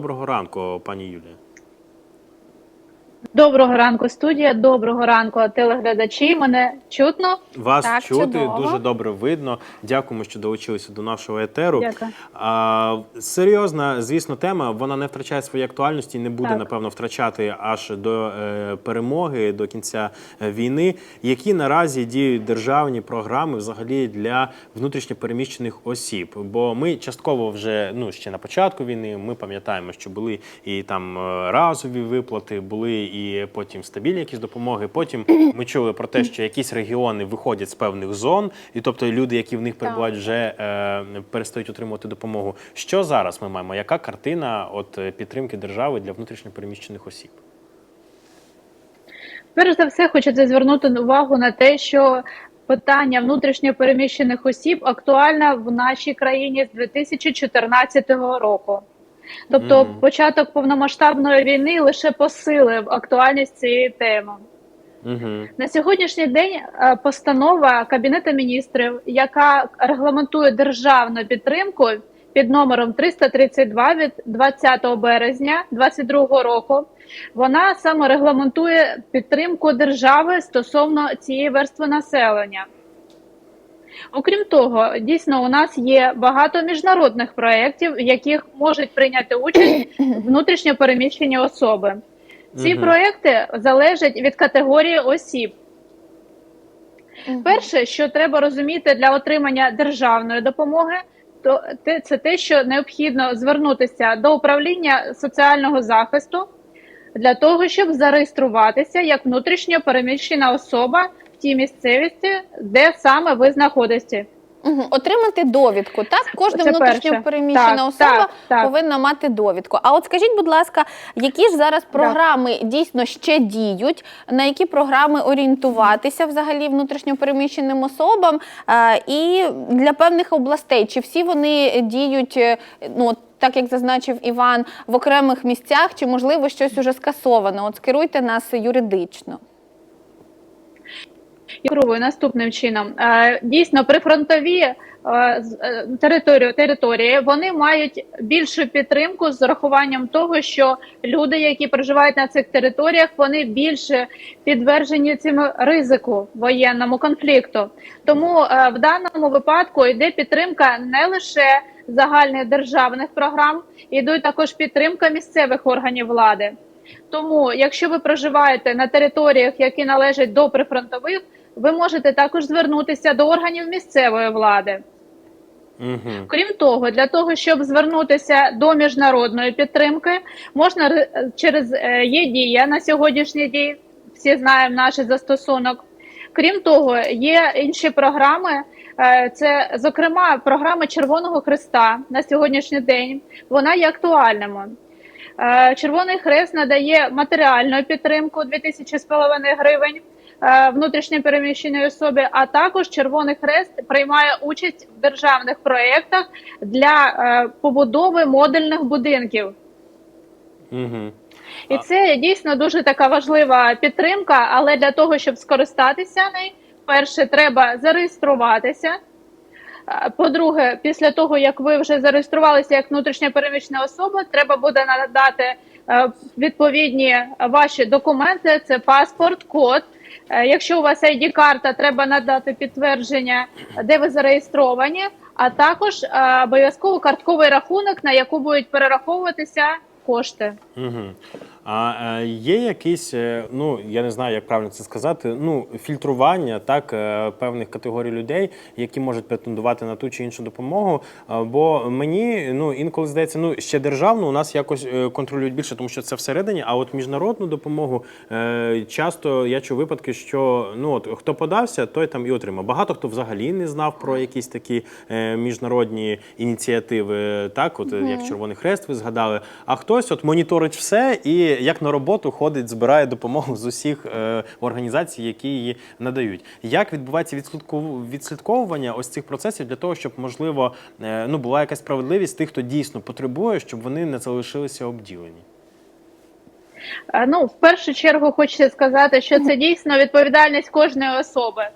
Доброго ранку, пані Юлія. Доброго ранку, студія. Доброго ранку, телеглядачі. Мене чутно? Вас Так, чути чудово. дуже добре видно. Дякуємо, що долучилися до нашого етеру. Дякую. А, серйозна, звісно, тема. Вона не втрачає своєї актуальності і не буде, Так. напевно, втрачати аж до е, перемоги, до кінця е, війни. Які наразі діють державні програми взагалі для внутрішньопереміщених осіб? Бо ми частково вже ну ще на початку війни. Ми пам'ятаємо, що були і там е, разові виплати, були і потім стабільні якісь допомоги. Потім ми чули про те, що якісь регіони виходять з певних зон, і тобто люди, які в них перебувають, вже е, перестають отримувати допомогу. Що зараз ми маємо? Яка картина от е, підтримки держави для внутрішньопереміщених осіб? Перш за все, хочеться звернути увагу на те, що питання внутрішньо переміщених осіб актуальне в нашій країні з 2014 року. Тобто, Мгм. початок повномасштабної війни лише посилив актуальність цієї теми. Угу. На сьогоднішній день е, постанова Кабінету міністрів, яка регламентує державну підтримку під номером 332 від 20 березня 2022 року, вона саме регламентує підтримку держави стосовно цієї верстви населення. Окрім того, дійсно у нас є багато міжнародних проєктів, в яких можуть прийняти участь внутрішньо переміщені особи. Ці Мгм. проекти залежать від категорії осіб. Перше, що треба розуміти для отримання державної допомоги, то це те, що необхідно звернутися до управління соціального захисту для того, щоб зареєструватися як внутрішньо переміщена особа тій місцевості, де саме ви знаходитесь. Угу. Отримати довідку. Так, кожна Це внутрішньо переміщена Так, особа так, так. повинна мати довідку. А от скажіть, будь ласка, які ж зараз програми дійсно ще діють, на які програми орієнтуватися взагалі внутрішньо переміщеним особам е, і для певних областей? Чи всі вони діють? е, Ну так як зазначив Іван, в окремих місцях, чи можливо щось уже скасовано? От скеруйте нас юридично. Керую наступним чином. Е, Дійсно, прифронтові е, е, території, території вони мають більшу підтримку з урахуванням того, що люди, які проживають на цих територіях, вони більше підтверджені цьому ризику воєнному конфлікту. Тому в даному випадку йде підтримка не лише загальних державних програм, йдуть також підтримка місцевих органів влади. Тому, якщо ви проживаєте на територіях, які належать до прифронтових, ви можете також звернутися до органів місцевої влади. Угу. Крім того, для того, щоб звернутися до міжнародної підтримки, можна через е, ЄДІЯ на сьогоднішній день, всі знаємо наш застосунок. Крім того, є інші програми. е, Це, зокрема, програма Червоного Христа на сьогоднішній день. Вона є актуальною. Е, Червоний Хрест надає матеріальну підтримку 2000 з половиною гривень внутрішньо переміщеної особи, а також Червоний Хрест приймає участь в державних проєктах для е, побудови модульних будинків. Угу. І це дійсно дуже така важлива підтримка. Але для того, щоб скористатися нею, перше треба зареєструватися. Е, По-друге, після того як ви вже зареєструвалися як внутрішньо переміщена особа, треба буде надати е, відповідні ваші документи: це паспорт, код. Е, Якщо у вас id карта треба надати підтвердження, де ви зареєстровані, а також е, обов'язково картковий рахунок, на яку будуть перераховуватися кошти. Угу. А е, є якісь, е, ну я не знаю, як правильно це сказати, ну фільтрування так е, певних категорій людей, які можуть претендувати на ту чи іншу допомогу. Бо мені ну інколи здається, ну ще державну у нас якось контролюють більше, тому що це всередині. А от міжнародну допомогу часто я чув випадки, що ну от хто подався, той там і отримав. Багато хто взагалі не знав про якісь такі міжнародні ініціативи, так, от як Червоний Хрест, ви згадали. А хтось от моніторить все і як на роботу ходить, збирає допомогу з усіх е, організацій, які її надають. Як відбувається відслідковування ось цих процесів для того, щоб можливо е, ну була якась справедливість тих, хто дійсно потребує, щоб вони не залишилися обділені? Е, Ну, в першу чергу хочеться сказати, що це дійсно відповідальність кожної особи.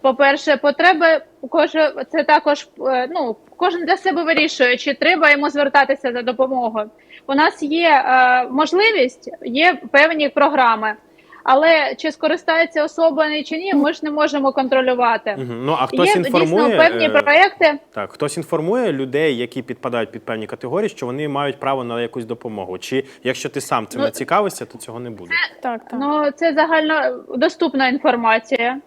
По-перше, потреби кожен це також е, ну, кожен для себе вирішує, чи треба йому звертатися за допомогою. У нас є е, можливість, є певні програми, але чи скористається особа чи ні, ми ж не можемо контролювати. Ну а хтось є інформує дійсно певні е, проекти. Так, хтось інформує людей, які підпадають під певні категорії, що вони мають право на якусь допомогу. Чи якщо ти сам цим Ну, не цікавишся, то цього не буде. Так, так. Ну, це загальнодоступна інформація.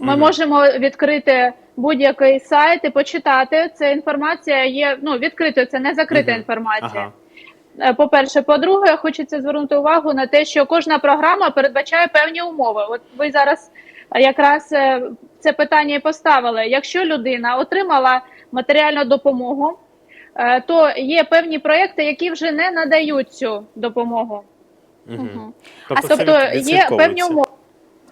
Ми Мгм. можемо відкрити будь-який сайт і почитати. Це інформація є ну, відкритою, це не закрита Мгм. інформація. Ага. Е, По-перше, по-друге, хочеться звернути увагу на те, що кожна програма передбачає певні умови. От ви зараз е, якраз е, це питання і поставили. Якщо людина отримала матеріальну допомогу, то є певні проекти, які вже не надають цю допомогу. Мгм. Тобто, Тобто є певні умови.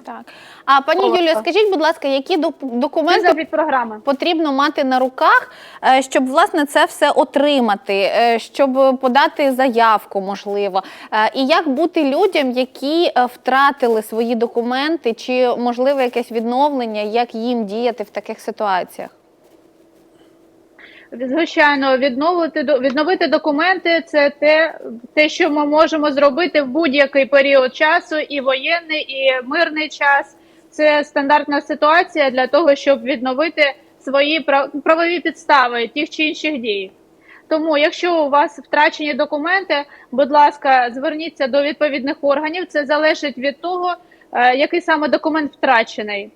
Так. А пані Юлія, скажіть, будь ласка, які документи програми. потрібно мати на руках, е, щоб власне це все отримати, е, щоб подати заявку, можливо. Е, І як бути людям, які втратили свої документи, чи можливо якесь відновлення, як їм діяти в таких ситуаціях? Звичайно, відновити відновити документи це те, те, що ми можемо зробити в будь-який період часу, і воєнний, і мирний час. Це стандартна ситуація для того, щоб відновити свої прав- правові підстави тих чи інших дій. Тому, якщо у вас втрачені документи, будь ласка, зверніться до відповідних органів. Це залежить від того, е, який саме документ втрачений.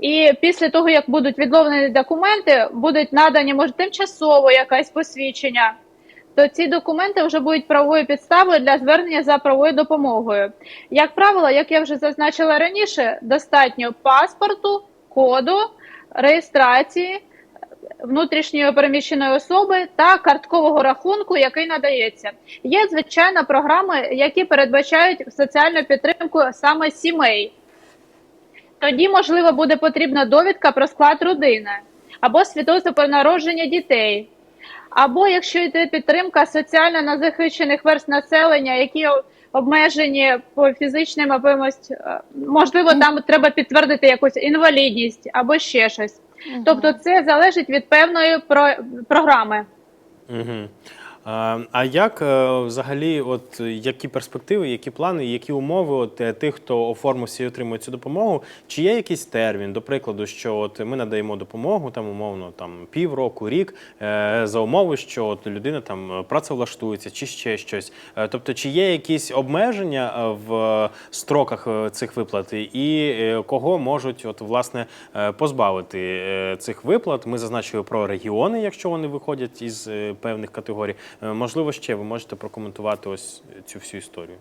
І після того, як будуть відновлені документи, будуть надані може тимчасово якесь посвідчення, то ці документи вже будуть правовою підставою для звернення за правовою допомогою. Як правило, як я вже зазначила раніше, достатньо паспорту, коду, реєстрації внутрішньої переміщеної особи та карткового рахунку, який надається. Є звичайно програми, які передбачають соціальну підтримку саме сімей. Тоді, можливо, буде потрібна довідка про склад родини або свідоцтво про народження дітей. Або якщо йде підтримка соціально незахищених верст населення, які обмежені по фізичним якимось, е, можливо, там треба підтвердити якусь інвалідність або ще щось. Тобто, це залежить від певної про- програми. Мгм. А, як е, взагалі, от які перспективи, які плани, які умови от е, тих, хто оформився і отримує цю допомогу? Чи є якийсь термін, до прикладу, що от ми надаємо допомогу там умовно там півроку, рік е, за умови, що от людина там працевлаштується чи ще щось? Тобто, чи є якісь обмеження в строках цих виплат, і кого можуть от власне позбавити цих виплат? Ми зазначили про регіони, якщо вони виходять із певних категорій. Е, Можливо, ще ви можете прокоментувати ось цю всю історію.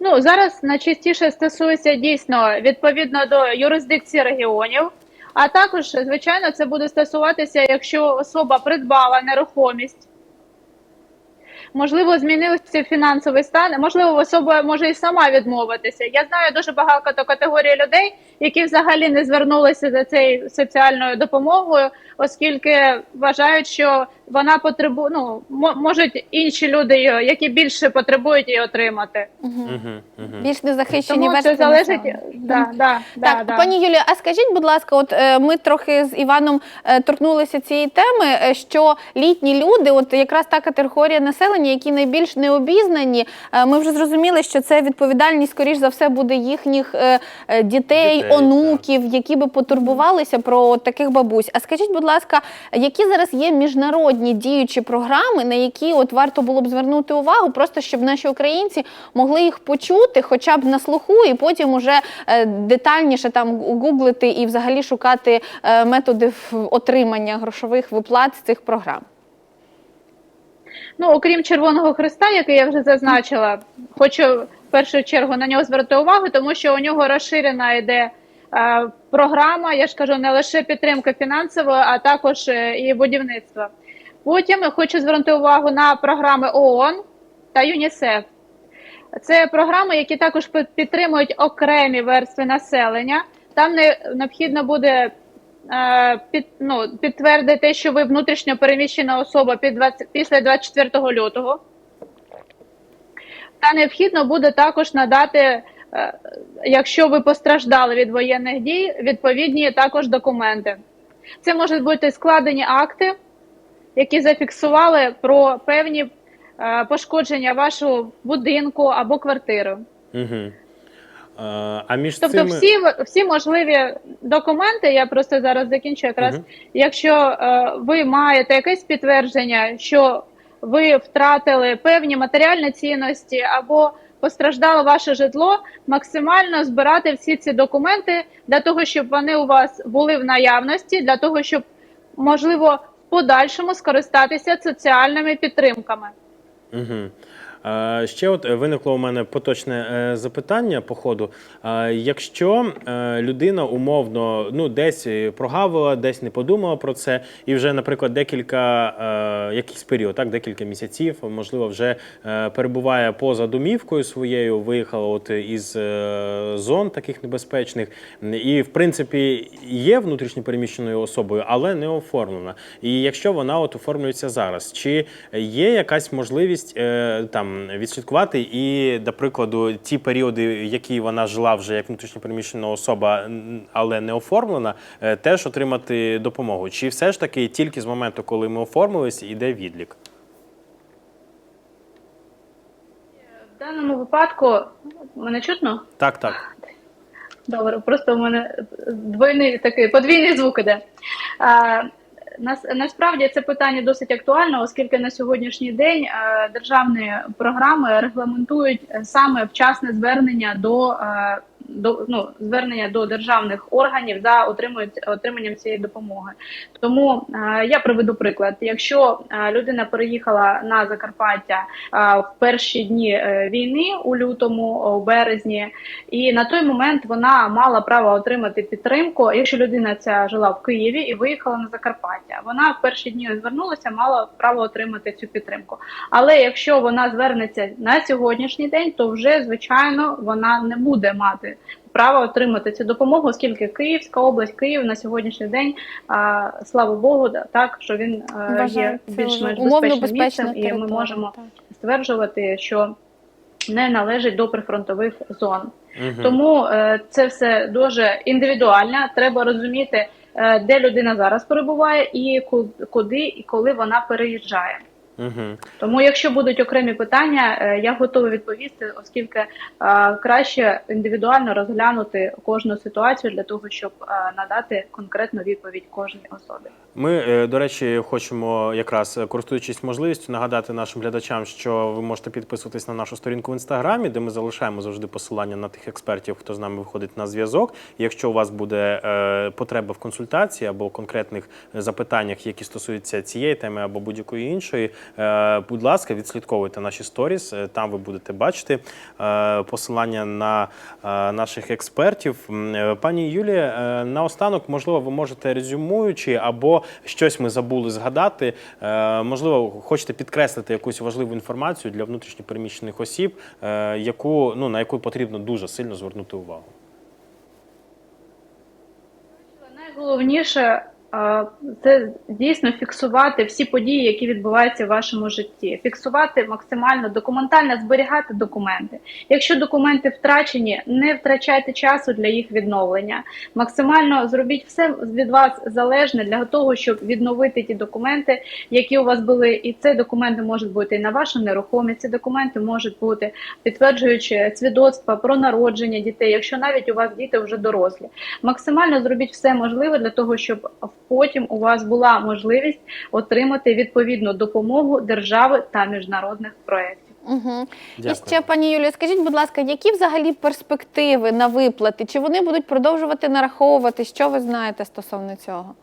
Ну зараз найчастіше стосується дійсно відповідно до юрисдикції регіонів. А також, звичайно, це буде стосуватися, якщо особа придбала нерухомість. Можливо, змінився фінансовий стан, можливо, особа може і сама відмовитися. Я знаю дуже багато категорій людей, які взагалі не звернулися за цією соціальною допомогою, оскільки вважають, що вона потребує, ну можуть інші люди, її, які більше потребують її отримати. Угу, угу. Більш незахищені Тому це залежить. Да, да, да, Так, да. пані Юлія, а скажіть, будь ласка, от е, ми трохи з Іваном е, торкнулися цієї теми, е, що літні люди, от якраз та категорія населення, які найбільш необізнані, ми вже зрозуміли, що це відповідальність, скоріш за все, буде їхніх дітей, Дітей, онуків, які би потурбувалися про таких бабусь. А скажіть, будь ласка, які зараз є міжнародні діючі програми, на які от варто було б звернути увагу, просто щоб наші українці могли їх почути, хоча б на слуху, і потім уже е, детальніше там гуглити і взагалі шукати е, методи отримання грошових виплат з цих програм. Ну, окрім Червоного Христа, який я вже зазначила, хочу першу чергу на нього звернути увагу, тому що у нього розширена йде е, програма, я ж кажу, не лише підтримка фінансової, а також е, і будівництва. Потім хочу звернути увагу на програми ООН та ЮНІСЕФ. Це програми, які також підтримують окремі верстви населення. Там не необхідно буде е, під, ну, підтвердити, що ви внутрішньо переміщена особа під 20, після 24 лютого. Та необхідно буде також надати, е, якщо ви постраждали від воєнних дій, відповідні також документи. Це можуть бути складені акти, які зафіксували про певні е, пошкодження вашого будинку або квартири. Угу. А між Тобто, цими... всі всі можливі документи, я просто зараз закінчу якраз. Мгм. Якщо е, ви маєте якесь підтвердження, що ви втратили певні матеріальні цінності або постраждало ваше житло, максимально збирати всі ці документи для того, щоб вони у вас були в наявності, для того, щоб можливо в подальшому скористатися соціальними підтримками. Угу. Е, ще от виникло у мене поточне е, запитання по ходу. Е, якщо е, людина умовно ну, десь прогавила, десь не подумала про це, і вже, наприклад, декілька е, якийсь період, так, декілька місяців, можливо, вже е, перебуває поза домівкою своєю, виїхала от із е, зон таких небезпечних, і в принципі є внутрішньопереміщеною особою, але не оформлена. І якщо вона от оформлюється зараз, чи є якась можливість е, там відслідкувати і, до прикладу, ті періоди, які вона жила вже як внутрішньопереміщена особа, але не оформлена, е, теж отримати допомогу? Чи все ж таки тільки з моменту, коли ми оформились, іде відлік? В даному випадку мене чутно? Так, так. Добре, просто у мене двойний такий подвійний звук іде. Нас, насправді це питання досить актуально, оскільки на сьогоднішній день е, державні програми регламентують е, саме вчасне звернення до, е, до ну, звернення до державних органів за отримують, отриманням цієї допомоги. Тому е, я приведу приклад: якщо е, людина переїхала на Закарпаття е, в перші дні е, війни у лютому, у березні, і на той момент вона мала право отримати підтримку. Якщо людина ця жила в Києві і виїхала на Закарпаття, вона в перші дні звернулася, мала право отримати цю підтримку. Але якщо вона звернеться на сьогоднішній день, то вже звичайно вона не буде мати. Право отримати цю допомогу, оскільки Київська область, Київ на сьогоднішній день, а, слава Богу, так що він е, є більш-менш безпечним місцем, і ми можемо так. стверджувати, що не належить до прифронтових зон. Мгм. Тому е, це все дуже індивідуально. Треба розуміти, е, де людина зараз перебуває, і ку- куди і коли вона переїжджає. Мгм. Тому, якщо будуть окремі питання, е, я готова відповісти, оскільки е, краще індивідуально розглянути кожну ситуацію для того, щоб е, надати конкретну відповідь кожній особі. Ми, е, до речі, хочемо якраз е, користуючись можливістю нагадати нашим глядачам, що ви можете підписуватись на нашу сторінку в інстаграмі, де ми залишаємо завжди посилання на тих експертів, хто з нами виходить на зв'язок. Якщо у вас буде е, потреба в консультації або конкретних запитаннях, які стосуються цієї теми або будь-якої іншої, будь ласка, відслідковуйте наші сторіс. е, Там ви будете бачити е, посилання на е, наших експертів. Е, Пані Юлія, е, наостанок, можливо, ви можете резюмуючи або щось ми забули згадати. е, Можливо, хочете підкреслити якусь важливу інформацію для внутрішньопереміщених осіб, е, яку ну на яку потрібно дуже сильно звернути увагу. Найголовніше це дійсно фіксувати всі події, які відбуваються в вашому житті. Фіксувати максимально документально, зберігати документи. Якщо документи втрачені, не втрачайте часу для їх відновлення. Максимально зробіть все від вас залежне для того, щоб відновити ті документи, які у вас були. І це документи можуть бути і на вашу нерухомість. Ці документи можуть бути підтверджуючи свідоцтва про народження дітей, якщо навіть у вас діти вже дорослі. Максимально зробіть все можливе для того, щоб потім у вас була можливість отримати відповідну допомогу держави та міжнародних проєктів. Угу. І ще, пані Юлія, скажіть, будь ласка, які взагалі перспективи на виплати? Чи вони будуть продовжувати нараховувати? Що ви знаєте стосовно цього?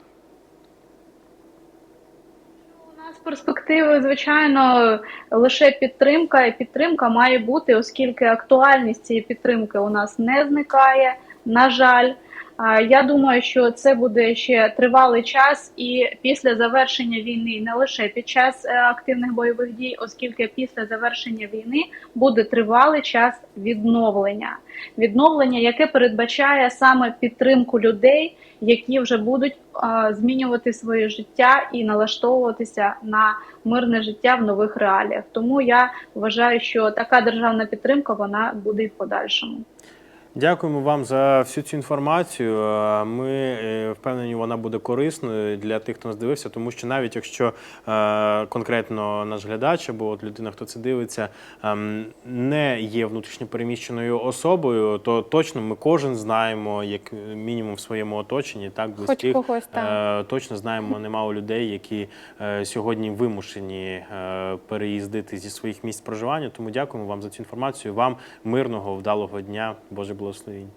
У нас перспективи, звичайно, лише підтримка, і підтримка має бути, оскільки актуальність цієї підтримки у нас не зникає. На жаль, я думаю, що це буде ще тривалий час, і після завершення війни, не лише під час е, активних бойових дій, оскільки після завершення війни буде тривалий час відновлення, відновлення, яке передбачає саме підтримку людей, які вже будуть змінювати своє життя і налаштовуватися на мирне життя в нових реаліях. Тому я вважаю, що така державна підтримка вона буде і в подальшому. Дякуємо вам за всю цю інформацію. Е, Ми е, впевнені, вона буде корисною для тих, хто нас дивився, тому що навіть якщо е, конкретно наш глядач або от людина, хто це дивиться, ем, не є внутрішньопереміщеною особою, то точно ми кожен знаємо, як мінімум в своєму оточенні, так близьких, когось, так. точно знаємо немало людей, які сьогодні вимушені переїздити зі своїх місць проживання. Тому дякуємо вам за цю інформацію. Вам мирного, вдалого дня. Боже благословінь.